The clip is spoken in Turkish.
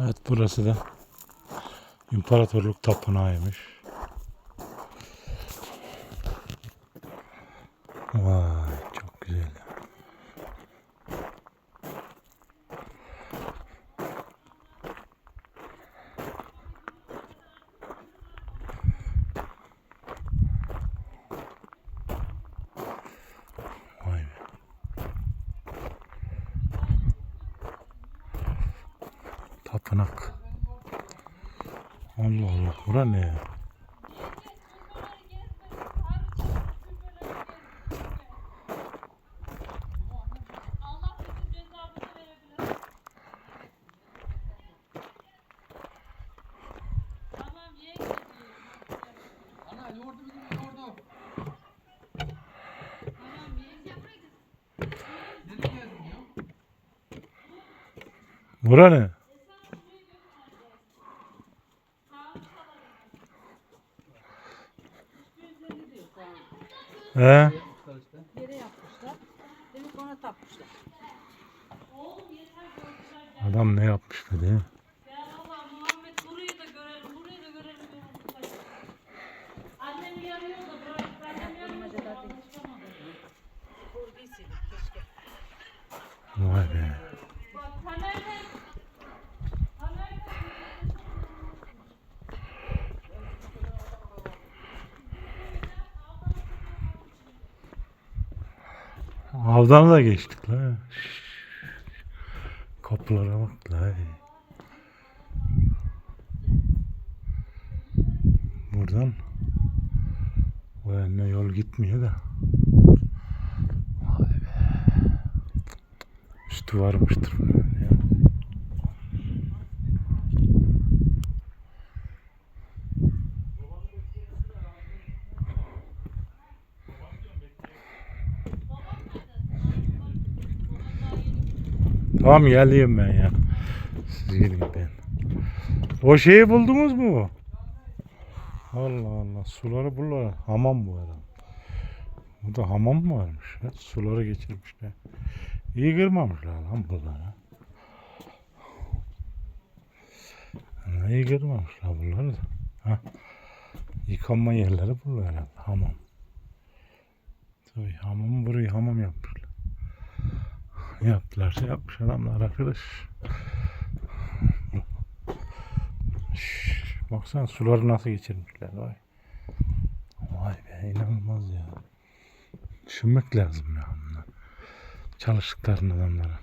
Evet burası da İmparatorluk Tapınağı'ymış. Vay çok güzel. Vay be. Tapınak. Allah Allah bura ne ya? Allah He? Yere yapmışlar. Demek ona tapmışlar. Adam ne yapmış be değil? Ya Allah Muhammed burayı da görelim, burayı da görelim. Annem yarıyor da bırak. Annem yarıyor da anlaşamadım. Vurduysun keşke. Vay be. Bak Taner'den Taner'den Avdan da geçtik la. Kapılara bak la. Buradan o yana yol gitmiyor da. Vay be. Üstü varmıştır ya. Tamam geleyim ben ya. Siz gidin ben. O şeyi buldunuz mu? Allah Allah. Suları buralar. Hamam bu adam. Burada hamam mı varmış? Ya? Suları geçirmişler. İyi kırmamışlar lan buraları. İyi kırmamışlar bunları da. Ha. Yıkanma yerleri buralar herhalde. Hamam. Tabii hamam burayı hamam yapmışlar. Yaptılarsa yapmış adamlar arkadaş. Şşş, baksana suları nasıl geçirmişler vay. Vay be inanılmaz ya. Düşünmek lazım ya bunlar. Çalıştıkların adamlara.